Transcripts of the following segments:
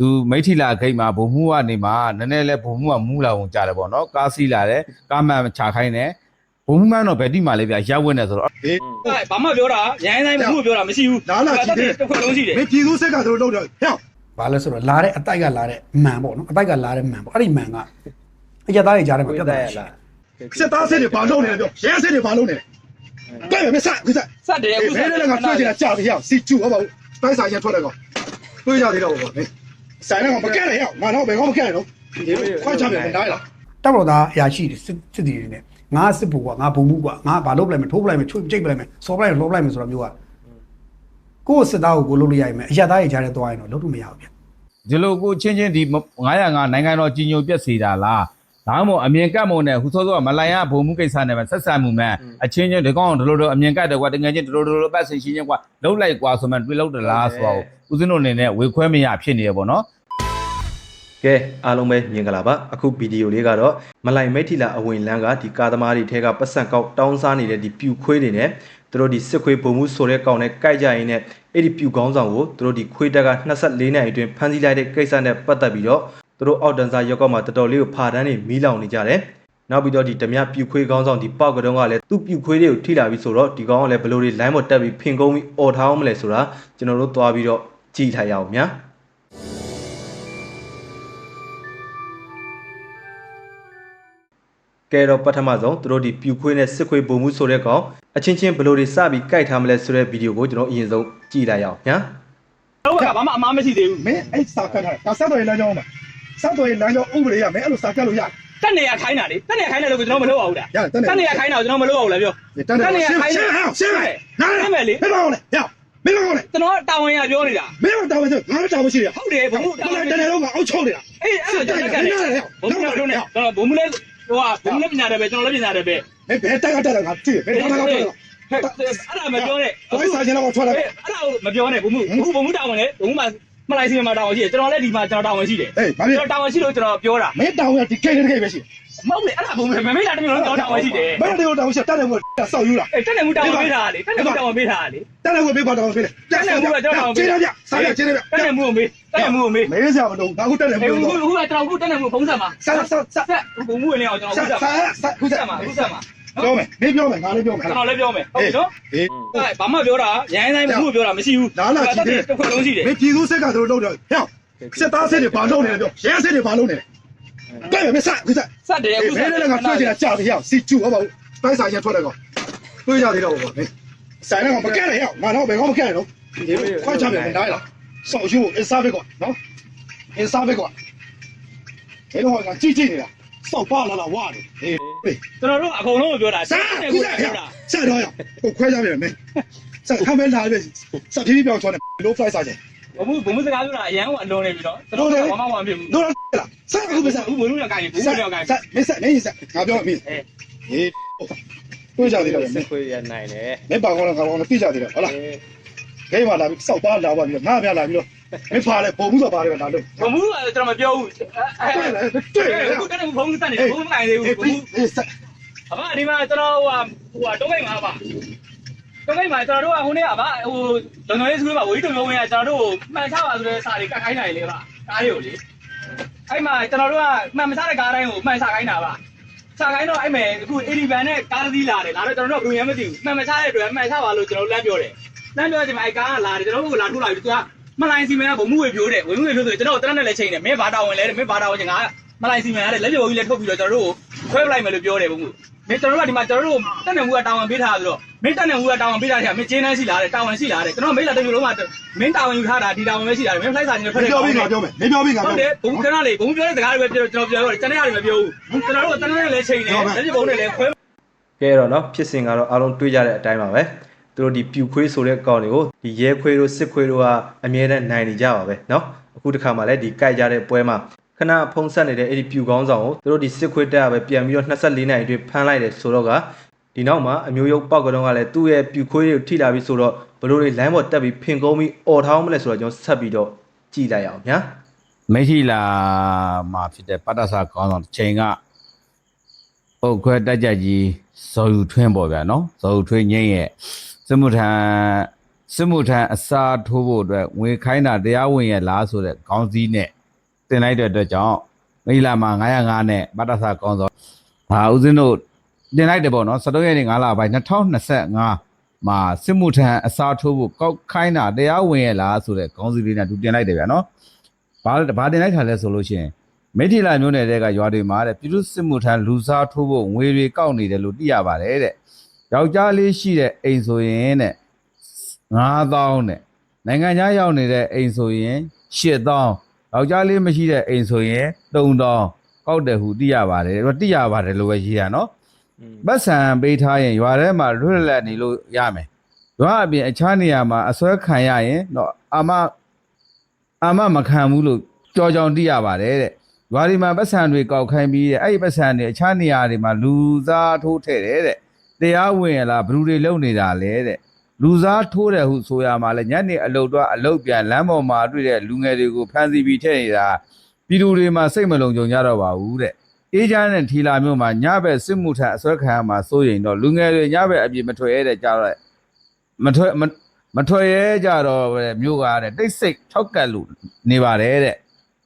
သူမိထီလာဂိတ်မှာဘုံမှုကနေမှနည်းနည်းလဲဘုံမှုကမူးလာအောင်ကြားတယ်ပေါ့နော်ကားစီးလာတယ်ကားမှန်ချခိုင်းတယ်ဘုံမှုမှန်တော့ဗက်တိမှာလေဗျာရက်ဝက်နေဆိုတော့ဘာမှပြောတာရိုင်းတိုင်းမှုပြောတာမရှိဘူးလာလာကြည့်တယ်တစ်ခွက်လုံးရှိတယ်မင်းပြည်သူစစ်ကသူတို့လောက်တယ်ဟဲ့ဘာလဲဆိုတော့လာတဲ့အတိုက်ကလာတဲ့မန်ပေါ့နော်အတိုက်ကလာတဲ့မန်ပေါ့အဲ့ဒီမန်ကအရက်သားတွေကြားထဲမှာပြတ်သွားတာရှိတယ်စစ်သားစစ်တွေဘာလုပ်နေလဲပြောရဲစစ်တွေဘာလုပ်နေလဲတဲ့မစခုစစတယ်အခုဘယ်နဲ့ကတွေ့ချင်တာကြာပြီဟဲ့စီကျူဟောပါဦးတိုင်းဆိုင်ရထွက်တယ်ကောတွေ့ကြသေးတော့ဘော ဆိုင်တော့မကဲလေဟဲ့ငါတော့ဘယ်ကောမကဲလေတော့ခွာချပြန်တိုင်းလားတပ်တော်သားအရာရှိတယ်စစ်စစ်တီတွေနဲ့ငါစစ်ဘူကွာငါဘုံမှုကွာငါဘာလုပ်ပလိုက်မယ်ထိုးပလိုက်မယ်ချွတ်ကြိတ်ပလိုက်မယ်စောပလိုက်မယ်လှောပလိုက်မယ်ဆိုတော့မျိုးကကိုယ့်စစ်သားကိုကိုလုပ်လို့ရရင်မယ်အရက်သားတွေကြားထဲသွားရင်တော့လုပ်လို့မရဘူးဗျဒီလိုကိုချင်းချင်းဒီ905နိုင်ငံတော်ကြီးညိုပြက်စီတာလား ဒါမှမဟုတ်အမြင်ကတ်မုံနဲ့ဟူသောသောမလိုင်ရဘုံမှုကိစ္စနဲ့ပဲဆက်ဆံမှုမဲ့အချင်းချင်းဒီကောင်ဒီလိုလိုအမြင်ကတ်တယ်ကွာတကယ်ချင်းဒီလိုလိုလိုပတ်စင်ရှင်းချင်းကွာလှုပ်လိုက်ကွာဆိုမှတွေးလို့တလားဆိုတော့ဦးဇင်းတို့အနေနဲ့ဝေခွဲမရဖြစ်နေရပေါ့နော်ကဲအားလုံးပဲမြင်ကြလားပါအခုဗီဒီယိုလေးကတော့မလိုက်မိတ်ထီလာအဝင်လန်းကဒီကားသမားတွေထဲကပတ်စံကောက်တောင်းစားနေတဲ့ဒီပြူခွေးတွေနဲ့သူတို့ဒီစစ်ခွေးဘုံမှုဆိုတဲ့ကောင်နဲ့ကြိုက်ကြရင်နဲ့အဲ့ဒီပြူကောင်းဆောင်ကိုသူတို့ဒီခွေးတက်က24နှစ်အတွင်းဖမ်းဆီးလိုက်တဲ့ကိစ္စနဲ့ပတ်သက်ပြီးတော့ သူတို့အောက်တန်းစားရောက်ကောက်မှာတော်တော်လေးကိုဖာတန်းနေမီးလောင်နေကြတယ်နောက်ပြီးတော့ဒီဓမြပြူခွေးကောင်းဆောင်ဒီပေါက်ကတုံးကလည်းသူ့ပြူခွေးတွေကိုထိလာပြီးဆိုတော့ဒီကောင်ကလည်းဘလို့တွေလိုင်းပေါ်တက်ပြီးဖင်ကုန်းပြီးអော်ထားအောင်မလဲဆိုတာကျွန်တော်တို့သွားပြီးတော့ကြည့်ထားရအောင်ညာကဲတော့ပထမဆုံးသူတို့ဒီပြူခွေးနဲ့စစ်ခွေးပုံမှုဆိုတဲ့ကောင်အချင်းချင်းဘယ်လိုတွေစပြီးကြိုက်ထားမလဲဆိုတဲ့ဗီဒီယိုကိုကျွန်တော်အရင်ဆုံးကြည့်လိုက်ရအောင်ညာတော့ကဘာမှအမားမရှိသေးဘူးမင်းအဲ့စာကတ်တာဒါစက်တော်ရေးလမ်းကြောင်းမှာ စက်တော်ရေးလမ်းကြောင်းဥပဒေရမင်းအဲ့လိုစာကတ်လို့ရတက်နေရခိုင်းတာလေတက်နေရခိုင်းတယ်လို့ကျွန်တော်မလုပ်ပါဘူးလားရတယ်တက်နေတက်နေရခိုင်းတာကျွန်တော်မလုပ်ပါဘူးလားပြောတက်နေရှင်းရှင်းရှင်းနားမင်းမကောင်းလေဟဲ့မင်းမကောင်းလေကျွန်တော်တာဝန်ရပြောနေတာမင်းမတော်ဘူးငါတို့တော်မရှိရဟုတ်တယ်ဘုံမှုဘယ်တနေတော့ငါအောက်ချုံနေတာအေးအဲ့ဒါကျွန်တော်ကလည်းဘုံမှုတော့နေကျွန်တော်ဘုံမှုလည်းဟိုကဘုံမှုလည်းပညာတယ်ပဲကျွန်တော်လည်းပညာတယ်ပဲမင်းဘယ်တက်ကတက်တယ်ငါကြည့်ဘယ်တက်ကတက်တယ်အဲ့ဒါမပြောနဲ့ဘယ်စာချင်းတော့ထွက်လာအဲ့ဒါမပြောနဲ့ဘုံမှုအခုဘုံမှုတာဝန်လေဘုံမှု မှာမလိုက်စီမှာတာဝန်ရှိတယ်ကျွန်တော်လည်းဒီမှာကျွန်တော်တာဝန်ရှိတယ်အေးဘာဖြစ်ကျွန်တော်တာဝန်ရှိလို့ကျွန်တော်ပြောတာမင်းတောင်းရဒီကိတ်တဲ့ကိတ်ပဲရှိမဟုတ်လေအဲ့ဒါဘုံမှုမမေးတာတမျိုးလုံးကျွန်တော်တာဝန်ရှိတယ်မင်းတို့တောင်းချက်တက်တယ်မို့ဆောက်ယူလားအေးတက်နေမှုတာဝန်ပေးတာလေတက်နေမှုတာဝန်ပေးတာလေတက်တယ်ကိုပေးပါတောင်းပေးလေခြေရပြစားရခြေရပြတက်နေမှုကိုမေးတက်နေမှုကိုမေးမေးစရာမလိုငါခုတက်တယ်အေးမို့ခုခုကကျွန်တော်ခုတက်နေမှုဖုံးဆက်မှာစားစားစားဆက်ဘုံမှုဝင်နေအောင်ကျွန်တော်စားခုဆက်မှာစားခုခုစဆက်မှာခုဆက်မှာ ပြောမယ်မင်းပြောမယ်ငါလည်းပြောမယ်ကျွန်တော်လည်းပြောမယ်ဟုတ်ပြီနော်ဟေးဘာမှပြောတာရိုင်းတိုင်းမှုပြောတာမရှိဘူးလာလာကြည့်တယ်တစ်ခွက်လုံးရှိတယ်မင်းပြည်သူစစ်ကသူတို့လောက်တယ်ဟဲ့စစ်သားစစ်တွေဘာလုပ်နေလဲပြောရဲစစ်တွေဘာလုပ်နေလဲတဲ့မစခုစစတယ်အခုဘယ်နဲ့ကတွေ့ချင်တာကြာပြီဟဲ့စီကျူဟောပါဦးတိုင်းဆိုင်ရထွက်တယ်ကောတွေ့ကြသေးတော့ဘောဆိုင်တော့မကဲလေဟဲ့ငါတော့ဘယ်ကောမကဲလေတော့ခွာချပြန်တိုင်းလားဆောက်ယူအစားပဲကောနော်အစားပဲကောဘယ်တော့ကကြည့်ကြည့်နေတာ စောက်ပါလာလာဝါတယ်ဟေးကျွန်တော်တို့အကုန်လုံးပြောတာစားခုစဟဲ့ဆက်တော့ရကိုခွဲကြပြန်မယ်ဆက်ခမဲလာပဲစပ်ပြီးပြောင်းချောတယ်လိုဖလိုက်စားချင်ဘုံမှုဘုံမှုစကားပြောတာအရန်ကအလုံးနေပြီနော်ကျွန်တော်တို့ဘာမှမဖြစ်ဘူးတော့လားဆက်အခုပဲဆက်အခုဘုံမှုလည်းကိုင်းဘုံမှုလည်းကိုင်းဆက်မဆက်မင်းဆက်ငါပြောမင်းအေးဟေးတွေ့ကြသေးတယ်မစစ်င်းခွေးရနိုင်တယ်မင်းပါကောင်းလားကောင်းလားသိကြသေးတယ်ဟုတ်လားဂိမ်းမှာလာပြီးစောက်ပါလာပါပြီးငါပြလာပြီးတော့ မင်းဖာလဲပုံမှုတော့ပါတယ်လာလို့ဘုံမှုကကျွန်တော်မပြောဘူးအဲတွေ့လေတွေ့လေအခုတက်နေမှုဖုံးဆက်နေဘုံမနိုင်သေးဘူးဘုံမှုဟေးဆက်အမဒီမှာကျွန်တော်ဟိုဟာဟိုဟာတုံးကိတ်မှာပါတုံးကိတ်မှာကျွန်တော်တို့ကဟိုနေ့ကဗာဟိုလုံလုံရေးစကူးမှာဝေးတုံရုံးကကျွန်တော်တို့မှန်ချပါဆိုတဲ့စာတွေကတ်ခိုင်းနိုင်လေဗာကားတွေကိုလေအဲ့မှာကျွန်တော်တို့ကမှန်မချတဲ့ကားတိုင်းကိုမှန်ချခိုင်းတာဗာချခိုင်းတော့အဲ့မဲ့အခု80ဘန်နဲ့ကားသီးလာတယ်လာတော့ကျွန်တော်တို့ဘယ်မှမသိဘူးမှန်မချတဲ့အတွက်မှန်ချပါလို့ကျွန်တော်လမ်းပြောတယ်လမ်းပြောချိန်မှာအဲ့ကားကလာတယ်ကျွန်တော်တို့ကလာထိုးလာပြီးသူက မလိုင်းစီမံကဘုံမှုဝေပြိုးတယ်ဝေမှုဝေပြိုးဆိုကျွန်တော်တရနဲ့လည်းချိန်တယ်မင်းဘာတာဝန်လဲတဲ့မင်းဘာတာဝန်ချင်းငါမလိုင်းစီမံရတယ်လက်ပြိုးကြီးလည်းထုတ်ပြီးတော့ကျွန်တော်တို့ကိုခွဲပလိုက်မယ်လို့ပြောတယ်ဘုံမှု မင်းကျွန်တော်တို့ကဒီမှာကျွန်တော်တို့တက်နေမှုကတာဝန်ပေးထားဆိုတော့မင်းတက်နေမှုကတာဝန်ပေးထားတယ်မင်းကျင်းတန်းရှိလာတယ်တာဝန်ရှိလာတယ်ကျွန်တော်မိလာတစ်မျိုးလုံးကမင်းတာဝန်ယူထားတာဒီတာဝန်ပဲရှိလာတယ်မင်းဖလိုက်စာနေဖက်တယ် ပြောပြီးငါပြောမယ်မင်းပြောပြီးငါ ဟု ပြော တ်တယ်ဘုံခဏလေးဘုံပြောတဲ့စကားတွေပဲပြောကျွန်တော်ပြောရတယ်တနေ့ရတယ်မပြောဘူးကျွန်တော်တို့ကတနေ့နဲ့လည်းချိန်တယ်လက်ပြဘုံနဲ့လည်းခွဲ ကဲတော့เนาะဖြစ်စဉ်ကတော့အားလုံးတွေးကြတဲ့အတိုင်းပါပဲ သူတို့ဒီပြူခွေးဆိုတဲ့ကောင်တွေကိုဒီရဲခွေးတို့စစ်ခွေးတို့ကအမြဲတမ်းနိုင်နေကြပါပဲเนาะအခုတစ်ခါမှလည်းဒီကြိုက်ကြတဲ့ပွဲမှာခဏဖုံးဆက်နေတဲ့အဲ့ဒီပြူကောင်းဆောင်ကိုသူတို့ဒီစစ်ခွေးတက်ရပဲပြန်ပြီးတော့24နိုင်အတွင်းဖမ်းလိုက်တယ်ဆိုတော့ကဒီနောက်မှာအမျိုးရုပ်ပောက်ကတော့ကလည်းသူ့ရဲ့ပြူခွေးတွေကိုထိလာပြီးဆိုတော့ဘလို့တွေလိုင်းပေါ်တက်ပြီးဖင်ကုန်းပြီးអော်ထောင်းမလဲဆိုတော့ကျွန်တော်ဆက်ပြီးတော့ကြည့်လိုက်အောင်ညာ မိထီလာမှာဖြစ်တဲ့ပတ္တဆာကောင်းဆောင်တစ်ချိန်ကပုတ်ခွဲတက်ကြကြီးဇော်ယူထွင်းပေါ့ဗျာနော်ဇော်ယူထွင်းငိမ့်ရဲ့ စမှုထံစစ်မှုထမ်းအစားထိုးဖို့အတွက်ဝင်ခိုင်းတာတရားဝင်ရဲ့လားဆိုတဲ့ခေါင်းစည်းနဲ့တင်လိုက်တဲ့အတွက်ကြောင့်မိလာမှာ905နဲ့ပတ္တသကောင်းစောဟာဦးဇင်းတို့တင်လိုက်တယ်ပေါ့နော်73ရက်နေ့9လပိုင်း2025မှာစစ်မှုထမ်းအစားထိုးဖို့ကောက်ခိုင်းတာတရားဝင်ရဲ့လားဆိုတဲ့ခေါင်းစည်းလေးနဲ့သူတင်လိုက်တယ်ဗျာနော်ဘာဘာတင်လိုက်တာလဲဆိုလို့ရှိရင်မိထီလာမျိုးနယ်တဲကရွာတွေမှာတဲ့ပြည်သူစစ်မှုထမ်းလူစားထိုးဖို့ငွေတွေကောက်နေတယ်လို့သိရပါတယ်တဲ့ ယောက်ျားလေးရှိတဲ့အိမ်ဆိုရင်တဲ့9000နဲ့နိုင်ငံခြားရောက်နေတဲ့အိမ်ဆိုရင်8000ယောက်ျားလေးမရှိတဲ့အိမ်ဆိုရင်3000ကောက်တယ်ဟုသိရပါတယ်အဲ့တော့သိရပါတယ်လို့ပဲရေးရနော်ပတ်စံပေးထားရင်ရွာထဲမှာလွတ်လပ်နေလို့ရမယ်ရွာအပြင်အခြားနေရာမှာအစွဲခံရရင်တော့အာမအာမမခံဘူးလို့ကြော်ကြောင်သိရပါတယ်တဲ့ရွာဒီမှာပတ်စံတွေကောက်ခိုင်းပြီးတဲ့အဲ့ဒီပတ်စံတွေအခြားနေရာတွေမှာလူစားထိုးထည့်တယ်တဲ့ တရားဝင်ရလားဘယ်သူတွေလုံနေတာလဲတဲ့လူစားထိုးတယ်ဟုဆိုရမှာလဲညနေအလုတ်တော့အလုတ်ပြန်လမ်းပေါ်မှာတွေ့တဲ့လူငယ်တွေကိုဖမ်းဆီးပြီးထည့်နေတာပြည်သူတွေမှာစိတ်မလုံခြုံကြတော့ပါဘူးတဲ့အေးချမ်းတဲ့ထီလာမျိုးမှာညဘက်စစ်မှုထမ်းအစွဲခံရမှာစိုးရင်တော့လူငယ်တွေညဘက်အပြင်မထွက်ရတဲ့ကြတော့မထွက်မမထွက်ရဲကြတော့ပဲမျိုးကားတဲ့တိတ်ဆိတ်ထောက်ကတ်လို့နေပါတယ်တဲ့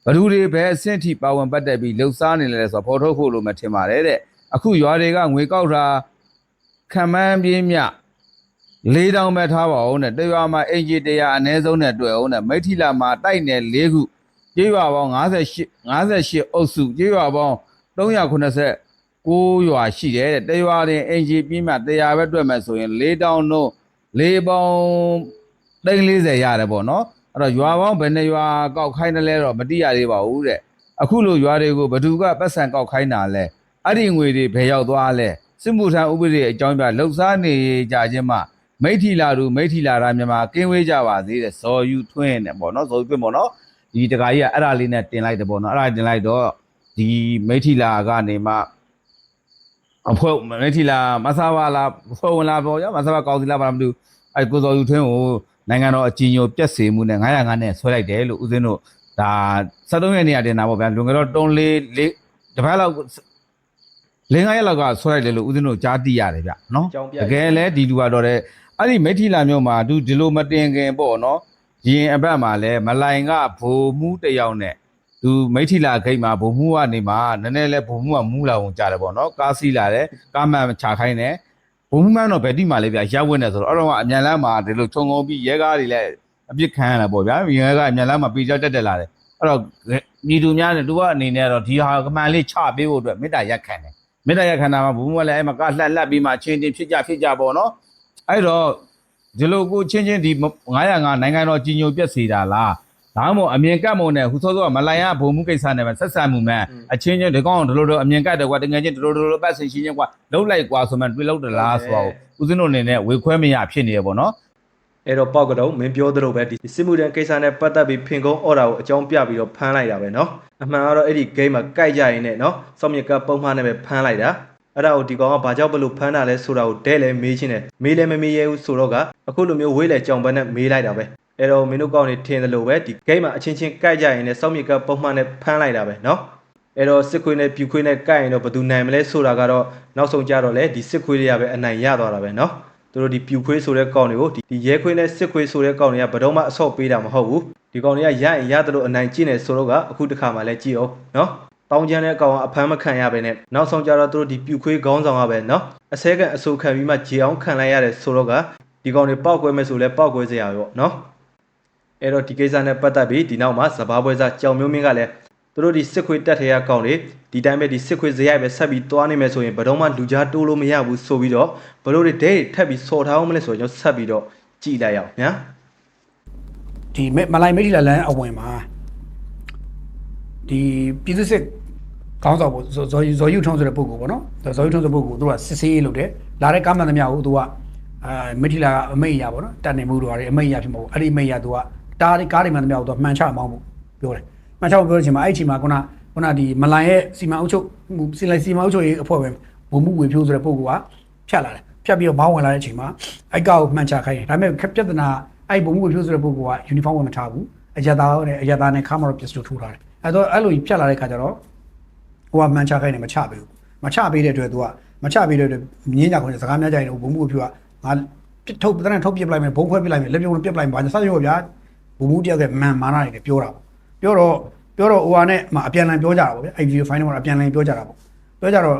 ဘသူတွေပဲအဆင့်ထိပါဝင်ပတ်သက်ပြီးလှုပ်ရှားနေလဲဆိုတော့ဖော်ထုတ်ဖို့လို့မထင်ပါတယ်တဲ့အခုရွာတွေကငွေကောက်တာ ခံမှန်းပြင်းမြလေးတောင်ပဲထားပါဦးနဲ့တရွာမှာအင်ဂျီတရားအ ਨੇ ဆုံးနဲ့တွေ့အောင်နဲ့မိထီလာမှာတိုက်နယ်၄ခုကျေးရွာပေါင်း58 58အုပ်စုကျေးရွာပေါင်း389ရွာရှိတယ်တဲ့တရွာတင်အင်ဂျီပြီးမှတရားပဲတွေ့မယ်ဆိုရင်၄တောင်တို့၄ပေါင်း340ရတယ်ပေါ့နော်အဲ့တော့ရွာပေါင်းဘယ်နှရွာကောက်ခိုင်းတယ်လဲတော့မတိရသေးပါဘူးတဲ့အခုလိုရွာတွေကိုဘယ်သူကပတ်စံကောက်ခိုင်းတာလဲအဲ့ဒီငွေတွေဘယ်ရောက်သွားလဲ စစ်မှုထမ်းဥပဒေအကြောင်းပြလှုပ်ရှားနေကြခြင်းမှာမိထီလာတို့မိထီလာရာမြန်မာကင်းဝေးကြပါသေးတယ်ဇော်ယူထွင်းနဲ့ပေါ့နော်ဇော်ယူထွင်းပေါ့နော်ဒီတခါကြီးကအဲ့ဒါလေးနဲ့တင်လိုက်တယ်ပေါ့နော်အဲ့ဒါတင်လိုက်တော့ဒီမိထီလာကနေမှအဖွဲ့မိထီလာမဆာဝါလာဖွဲ့ဝင်လာပေါ့ရမဆာဝါကောင်စီလာပါမလို့အဲ့ကိုဇော်ယူထွင်းကိုနိုင်ငံတော်အကြီးအကျယ်ပြက်စီမှုနဲ့905နဲ့ဆွဲလိုက်တယ်လို့ဦးဇင်းတို့ဒါ73ရက်နေ့ကတင်တာပေါ့ဗျာလွန်ခဲ့တော့3 4 4တပတ်လောက် လင်း9ရက်လောက်ကဆွဲလိုက်တယ်လို့ဦးဇင်းတို့ကြားသိရတယ်ဗျနော်အကြောင်းပြတကယ်လဲဒီလူကတော့တဲ့အဲ့ဒီမိထီလာမျိုးမှာသူဒီလိုမတင်ခင်ပေါ့နော်ရင်အဘက်မှာလဲမလိုင်ကဘိုလ်မှုတစ်ယောက်နဲ့သူမိထီလာဂိတ်မှာဘိုလ်မှုကနေမှနည်းနည်းလဲဘိုလ်မှုကမူးလာအောင်ကြားတယ်ပေါ့နော်ကားစီးလာတယ်ကားမှန်ချခိုင်းတယ်ဘိုလ်မှုမှန်တော့ဗက်တိမှာလဲဗျရက်ဝင်တယ်ဆိုတော့အဲ့တော့ကအမြန်လမ်းမှာဒီလိုခြုံငုံပြီးရဲကားတွေလဲအပြစ်ခံရတာပေါ့ဗျာရဲကားအမြန်လမ်းမှာပြေကြောက်တက်တက်လာတယ်အဲ့တော့ညီတူများနဲ့သူကအနေနဲ့တော့ဒီဟာကမှန်လေးချပေးဖို့အတွက်မေတ္တာရက်ခံတယ် မေတ္တာရခန္ဓာမှာဘုံဘုံကလည်းအဲ့မှာကလှက်လှက်ပြီးမှချင်းချင်းဖြစ်ကြဖြစ်ကြပေါ့နော်အဲ့တော့ဒီလိုကိုချင်းချင်းဒီ905နိုင်ငံတော်ကြီးညိုပြက်စီတာလားဒါမှမဟုတ်အမြင်ကတ်မုံနဲ့ဟူသောသောမလိုင်ရဘုံမှုကိစ္စနဲ့ပဲဆက်ဆံမှုမဲ့အချင်းချင်းဒီကောင်ဒီလိုလိုအမြင်ကတ်တယ်ကွာတကယ်ချင်းဒီလိုလိုပတ်စင်ရှင်းချင်းကွာလှုပ်လိုက်ကွာဆိုမှတွေးလှုပ်တယ်လားဆိုတော့ဦးဇင်းတို့အနေနဲ့ဝေခွဲမရဖြစ်နေရပေါ့နော် အဲ့တော့ပောက်ကတော့မင်းပြောသလိုပဲဒီစစ်မှုတန်းကိစ္စနဲ့ပတ်သက်ပြီးဖင်ကုန်းအော်ဒါကိုအကြောင်းပြပြီးတော့ဖမ်းလိုက်တာပဲเนาะအမှန်ကတော့အဲ့ဒီ game မှာကြိုက်ကြရင်နဲ့เนาะစောင့်မြကပုံမှန်နဲ့ပဲဖမ်းလိုက်တာအဲ့ဒါကိုဒီကောင်ကဘာကြောင့်ဘလို့ဖမ်းတာလဲဆိုတာကိုဒဲလဲမေးချင်းတယ်မေးလဲမမေးရဘူးဆိုတော့ကအခုလိုမျိုးဝေးလဲကြောင်ပန်းနဲ့မေးလိုက်တာပဲအဲ့တော့မင်းတို့ကောင်းနေထင်တယ်လို့ပဲဒီ game မှာအချင်းချင်းကြိုက်ကြရင်နဲ့စောင့်မြကပုံမှန်နဲ့ဖမ်းလိုက်တာပဲเนาะအဲ့တော့စစ်ခွေးနဲ့ပြူခွေးနဲ့ကြိုက်ရင်တော့ဘယ်သူနိုင်မလဲဆိုတာကတော့နောက်ဆုံးကြတော့လေဒီစစ်ခွေးတွေကပဲအနိုင်ရသွားတာပဲเนาะ သူတို့ဒီပြူခွေးဆိုတဲ့ကောင်တွေကိုဒီဒီရဲခွေးနဲ့စစ်ခွေးဆိုတဲ့ကောင်တွေကဘယ်တော့မှအဆော့ပေးတာမဟုတ်ဘူးဒီကောင်တွေကရရင်ရတယ်လို့အနိုင်ကျင့်နေဆိုတော့ကအခုတစ်ခါမှလည်းကြည့်အောင်နော်တောင်းချမ်းတဲ့ကောင်ကအဖမ်းမခံရပဲနဲ့နောက်ဆုံးကြတော့သူတို့ဒီပြူခွေးခေါင်းဆောင်ကပဲနော်အစဲကန်အဆူခံပြီးမှဂျေအောင်ခံလိုက်ရတယ်ဆိုတော့ကဒီကောင်တွေပောက်ကွဲမဲ့ဆိုလဲပောက်ကွဲစရာရောနော်အဲ့တော့ဒီကိစ္စနဲ့ပတ်သက်ပြီးဒီနောက်မှာစဘာပွဲစားကြောင်မျိုးမင်းကလည်း သူတို့ဒီစစ်ခွေးတက်ထဲကကောင်တွေဒီတိုင်းပဲဒီစစ်ခွေးဇရိုက်ပဲဆက်ပြီးသွားနေမယ်ဆိုရင်ဘယ်တော့မှလူကြားတိုးလို့မရဘူးဆိုပြီးတော့ဘလို့တွေဒဲထပ်ပြီးစော်ထားအောင်မလဲဆိုတော့ကျွန်တော်ဆက်ပြီးတော့ကြည်လိုက်အောင်ညာဒီမလိုက်မိထီလာလန်အဝင်မှာဒီပြည်သူစစ်ခေါင်းဆောင်ပေါ့ဇော်ဇော်ဇော်ယူထုံးဆိုတဲ့ပုဂ္ဂိုလ်ပေါ့နော်ဇော်ယူထုံးဆိုတဲ့ပုဂ္ဂိုလ်သူကစစ်ဆေးရေးလုပ်တယ်လာတဲ့ကားမှန်သမျှကိုသူကအာမိထီလာကအမိတ်အရာပေါ့နော်တန်နေမှုတွေအမိတ်အရာဖြစ်မှာပေါ့အဲ့ဒီအမိတ်အရာသူကတားကားတွေမှန်သမျှကိုသူကမှန်ချမောင်းဖို့ပြောတယ် မှန်ချဖို့ပြောတဲ့အချိန်မှာအဲ့ဒီအချိန်မှာခုနခုနဒီမလိုင်ရဲ့စီမံအုပ်ချုပ်စီလိုက်စီမံအုပ်ချုပ်ရေးအဖွဲ့ပဲဘုံမှုဝေဖြိုးဆိုတဲ့ပုဂ္ဂိုလ်ကဖြတ်လာတယ်ဖြတ်ပြီးတော့ဘောင်းဝင်လာတဲ့အချိန်မှာအဲ့ကောက်ကိုမှန်ချခိုင်းတယ်ဒါပေမဲ့ပြဿနာအဲ့ဘုံမှုဝေဖြိုးဆိုတဲ့ပုဂ္ဂိုလ်ကယူနီဖောင်းဝင်မထားဘူးအရသာနဲ့အရသာနဲ့ခါမတော့ပစ္စတိုထိုးထားတယ်အဲ့တော့အဲ့လိုကြီးဖြတ်လာတဲ့ခါကျတော့ဟိုကမှန်ချခိုင်းနေမချပေးဘူးမချပေးတဲ့အတွက်သူကမချပေးတဲ့အတွက်မြင်းကြခွင့်စကားများကြရင်ဘုံမှုဖြူကငါပြစ်ထုတ်တန်းထုတ်ပြစ်ပလိုက်မယ်ဘုံခွဲပြစ်လိုက်မယ်လက်ပြုံပြစ်ပလိုက်ပါစသဖြင့်ပေါ့ဗျာဘူမူတယောက်ကမန်မာနာတွေပြောတာပေါ့ပြောတော့ ပြောတော့ဟိုဟာနဲ့အပြန်လန်ပြောကြတာပေါ့ဗျအဲ့ဗီဒီယိုဖိုင်ထဲမှာအပြန်လန်ပြောကြတာပေါ့ပြောကြတော့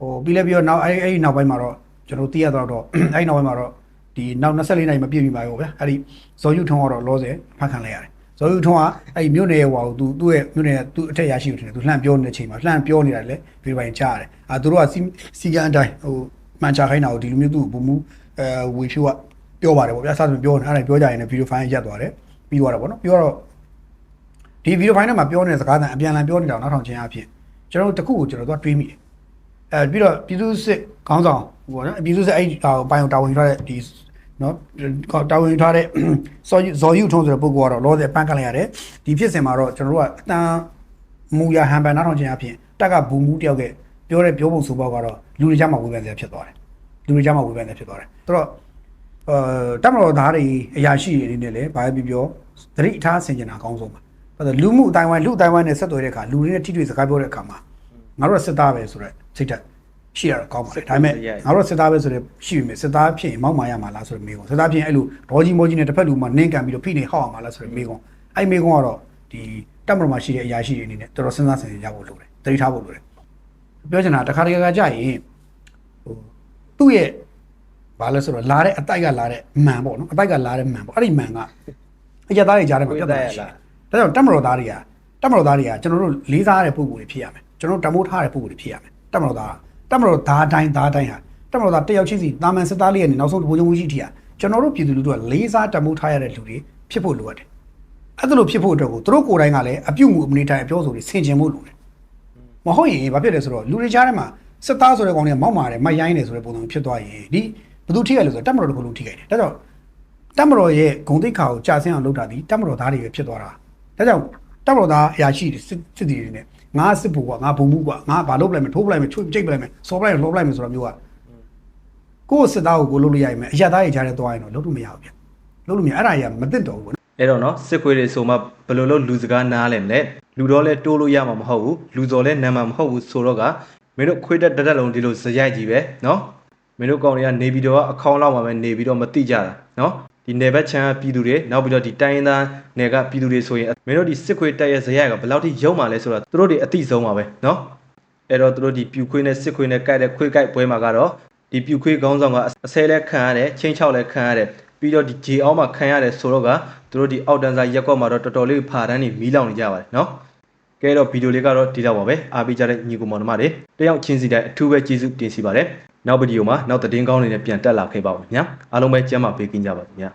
ဟိုပြီးလဲပြီးတော့နောက်အဲ့အဲ့နောက်ပိုင်းမှာတော့ကျွန်တော်သိရတော့တော့အဲ့နောက်ပိုင်းမှာတော့ဒီနောက်24နိုင်မပြည့်ပြီပါပေါ့ဗျာအဲ့ဒီဇော်ယူထုံးကတော့လောဆယ်ဖတ်ခံလိုက်ရတယ်ဇော်ယူထုံးကအဲ့ဒီမြို့နယ်ရဲ့ဟိုဟာကိုသူသူ့ရဲ့မြို့နယ်သူ့အထက်ရရှိကိုထင်တယ်သူလှမ်းပြောနေတဲ့ချိန်မှာလှမ်းပြောနေတာလေဗီဒီယိုဖိုင်ကြားရတယ်အာသူတို့ကစီစီကန်အတိုင်းဟိုမှန်ချခိုင်းတာကိုဒီလိုမျိုးသူ့ဘူမူအဲဝေဖြူကပြောပါတယ်ပေါ့ဗျာစသဖြင့်ပြောနေအဲ့ဒါပြောကြရင်လည်းဗီဒီယိုဖိုင်ရက်သွားတယ်ပြီးသွားတယ်ပေါ့နော်ပြီးတော့ ဒီဗီဒီယိုဖိုင်ထဲမှာပြောနေတဲ့စကားသံအပြန်အလှန်ပြောနေတာကိုနောက်ထောင်ချင်းအဖြစ်ကျွန်တော်တို့တစ်ခုကိုကျွန်တော်တို့ကတွေးမိတယ်အဲပြီးတော့ပြည်သူစစ်ခေါင်းဆောင်ဟိုနော်ပြည်သူစစ်အဲ့ဒီပိုင်တာဝန်ယူထားတဲ့ဒီနော်တာဝန်ယူထားတဲ့ဇော်ဇော်ယူထုံးဆိုတဲ့ပုဂ္ဂိုလ်ကတော့လောဆယ်ပန်းကလိုက်ရတယ်ဒီဖြစ်စဉ်မှာတော့ကျွန်တော်တို့ကအတန်မူရဟန်ပန်နောက်ထောင်ချင်းအဖြစ်တက်ကဘူမူတယောက်ကပြောတဲ့ပြောပုံဆိုပေါက်ကတော့လူတွေကြားမှာဝေဖန်စရာဖြစ်သွားတယ်လူတွေကြားမှာဝေဖန်စရာဖြစ်သွားတယ်ဆိုတော့အဲတမတော်သားတွေအရာရှိတွေအနေနဲ့လည်းဘာပဲပြောသတိအထားဆင်ကျင်တာအကောင်းဆုံးပါဘာ လို့လူမှုအတိုင်းဝိုင်းလူအတိုင်းဝိုင်းနဲ့ဆက်သွယ်တဲ့အခါလူတွေနဲ့ထိတွေ့စကားပြောတဲ့အခါမှာငါတို့ကစစ်သားပဲဆိုတော့စိတ်ဓာတ်ရှိရတော့ကောင်းပါလေဒါပေမဲ့ငါတို့ကစစ်သားပဲဆိုတော့ရှိပြီမဲ့စစ်သားဖြစ်ရင်မောက်မာရမှာလားဆိုတော့မေးကုန်စစ်သားဖြစ်ရင်အဲ့လိုဒေါ်ကြီးမောကြီးနဲ့တစ်ဖက်လူမှနင်းကန်ပြီးတော့ဖိနေဟောက်အောင်မှာလားဆိုတော့မေးကုန်အဲ့မေးကုန်ကတော့ဒီတက်မတော်မှာရှိတဲ့အရာရှိတွေအနေနဲ့တော်တော်စဉ်းစားဆင်ခြင်ကြဖို့လိုတယ်တတိထားဖို့လိုတယ်ပြောချင်တာတစ်ခါတခါကကြာရင်ဟိုသူ့ရဲ့ဘာလဲဆိုတော့လာတဲ့အတိုက်ကလာတဲ့မန်ပေါ့နော်အတိုက်ကလာတဲ့မန်ပေါ့အဲ့ဒီမန်ကအရသားတွေကြားထဲမှာပြတ်တာရှိတယ် ဒါကြောင့်တက်မတော်သားတွေကတက်မတော်သားတွေကကျွန်တော်တို့လေးစားတဲ့ပုံကိုယ်တွေဖြစ်ရမယ်ကျွန်တော်တို့တမိုးထားတဲ့ပုံကိုယ်တွေဖြစ်ရမယ်တက်မတော်သားတက်မတော်သားတိုင်းသားတိုင်းဟာတက်မတော်သားတယောက်ချင်းစီတာမန်စစ်သားလေးရဲ့နောက်ဆုံးတဘုံချုပ်ကြီးထိဟာကျွန်တော်တို့ပြည်သူလူထုကလေးစားတမိုးထားရတဲ့လူတွေဖြစ်ဖို့လိုအပ်တယ်အဲ့ဒါလိုဖြစ်ဖို့အတွက်ကိုသူတို့ကိုယ်တိုင်ကလည်းအပြုတ်မှုအမနေတိုင်းအပြောဆိုတွေဆင်ခြင်ဖို့လိုတယ်မဟုတ်ရင်ဘာဖြစ်လဲဆိုတော့လူတွေကြားထဲမှာစစ်သားဆိုတဲ့ကောင်တွေကမောက်မာတယ်မရိုင်းတယ်ဆိုတဲ့ပုံစံဖြစ်သွားရင်ဒီဘယ်သူထိခိုက်လဲဆိုတော့တက်မတော်တစ်ခုလုံးထိခိုက်တယ်ဒါကြောင့်တက်မတော်ရဲ့ဂုံတိတ်ခါကိုကြာဆင်းအောင်လုပ်တာဒီတက်မတော်သားတွေပဲဖြစ်သွားတာ ဒါကြောင့်တက်မတော်သားအရာရှိတွေစစ်စစ်တီတွေနဲ့ငါစစ်ဖို့ကငါဘုံမှုကငါဘာလုပ်ပလိုက်မယ်ထိုးပလိုက်မယ်ချွတ်ကြိတ်ပလိုက်မယ်စော်ပလိုက်မယ်လှောပလိုက်မယ်ဆိုတာမျိုးကကိုယ့်စစ်သားကိုကိုလုပ်လို့ရရင်အရာသားတွေကြားထဲသွားရင်တော့လုပ်လို့မရဘူးဗျလုပ်လို့မရအဲ့ဒါကြီးကမသိတော့ဘူးအဲ့တော့နော်စစ်ခွေးတွေဆိုမှဘယ်လိုလုပ်လူစကားနားလဲမလဲလူတော့လဲတိုးလို့ရမှာမဟုတ်ဘူးလူစော်လဲနာမှာမဟုတ်ဘူးဆိုတော့ကမင်းတို့ခွေးတက်တက်တက်လုံးဒီလိုဇရိုက်ကြီးပဲနော်မင်းတို့ကောင်တွေကနေပြီးတော့အခေါင်းလောက်မှာပဲနေပြီးတော့မတိကြတာနော် ဒီနယ်ဘက်ချမ်းကပြည်သူတွေနောက်ပြီးတော့ဒီတိုင်းရင်းသားနယ်ကပြည်သူတွေဆိုရင်မင်းတို့ဒီစစ်ခွေးတက်ရဲ့ဇရိုက်ကဘယ်လောက်ထိရုံမာလဲဆိုတော့သူတို့တွေအတိဆုံးပါပဲနော်အဲ့တော့သူတို့ဒီပြူခွေးနဲ့စစ်ခွေးနဲ့ကြိုက်တဲ့ခွေးကြိုက်ပွဲမှာကတော့ဒီပြူခွေးခေါင်းဆောင်ကအဆဲလဲခံရတယ်ချင်းချောက်လဲခံရတယ်ပြီးတော့ဒီဂျေအောင်းမှာခံရတယ်ဆိုတော့ကသူတို့ဒီအောက်တန်းစားရက်ကွက်မှာတော့တော်တော်လေးဖာတန်းနေမီးလောင်နေကြပါတယ်နော်ကဲတော့ဗီဒီယိုလေးကတော့ဒီလောက်ပါပဲအားပေးကြတဲ့ညီကိုမောင်နှမတွေတယောက်ချင်းစီတိုင်းအထူးပဲကျေးဇူးတင်စီပါတယ် နောက်ဗီဒီယိုမှာနောက်သတင်းကောင်းတွေနဲ့ပြန်တက်လာခဲ့ပါဦးခင်ဗျာအားလုံးပဲကျမ်းမာပေးကြပါခင်ဗျာ